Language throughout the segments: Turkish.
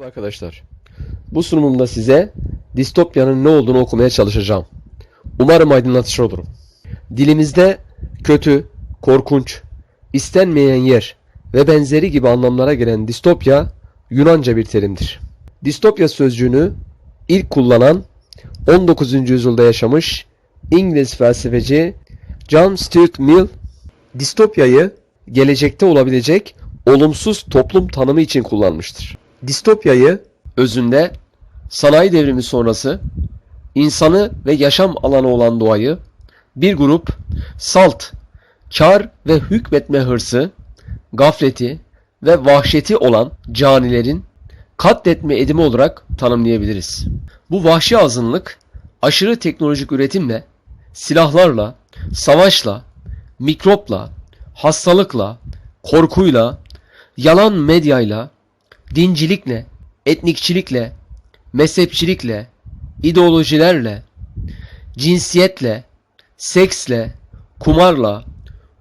Merhaba arkadaşlar. Bu sunumumda size distopyanın ne olduğunu okumaya çalışacağım. Umarım aydınlatıcı olurum. Dilimizde kötü, korkunç, istenmeyen yer ve benzeri gibi anlamlara gelen distopya Yunanca bir terimdir. Distopya sözcüğünü ilk kullanan 19. yüzyılda yaşamış İngiliz felsefeci John Stuart Mill distopyayı gelecekte olabilecek olumsuz toplum tanımı için kullanmıştır. Distopyayı özünde sanayi devrimi sonrası insanı ve yaşam alanı olan doğayı bir grup salt, kar ve hükmetme hırsı, gafleti ve vahşeti olan canilerin katletme edimi olarak tanımlayabiliriz. Bu vahşi azınlık aşırı teknolojik üretimle, silahlarla, savaşla, mikropla, hastalıkla, korkuyla, yalan medyayla, dincilikle, etnikçilikle, mezhepçilikle, ideolojilerle, cinsiyetle, seksle, kumarla,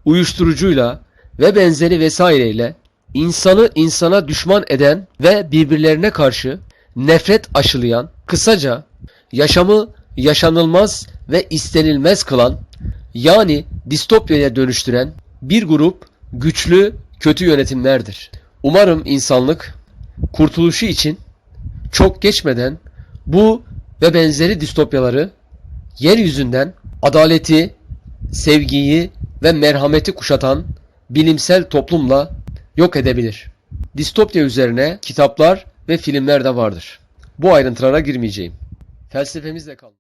uyuşturucuyla ve benzeri vesaireyle insanı insana düşman eden ve birbirlerine karşı nefret aşılayan, kısaca yaşamı yaşanılmaz ve istenilmez kılan, yani distopyaya dönüştüren bir grup güçlü kötü yönetimlerdir. Umarım insanlık kurtuluşu için çok geçmeden bu ve benzeri distopyaları yeryüzünden adaleti, sevgiyi ve merhameti kuşatan bilimsel toplumla yok edebilir. Distopya üzerine kitaplar ve filmler de vardır. Bu ayrıntılara girmeyeceğim. Felsefemizle kalın.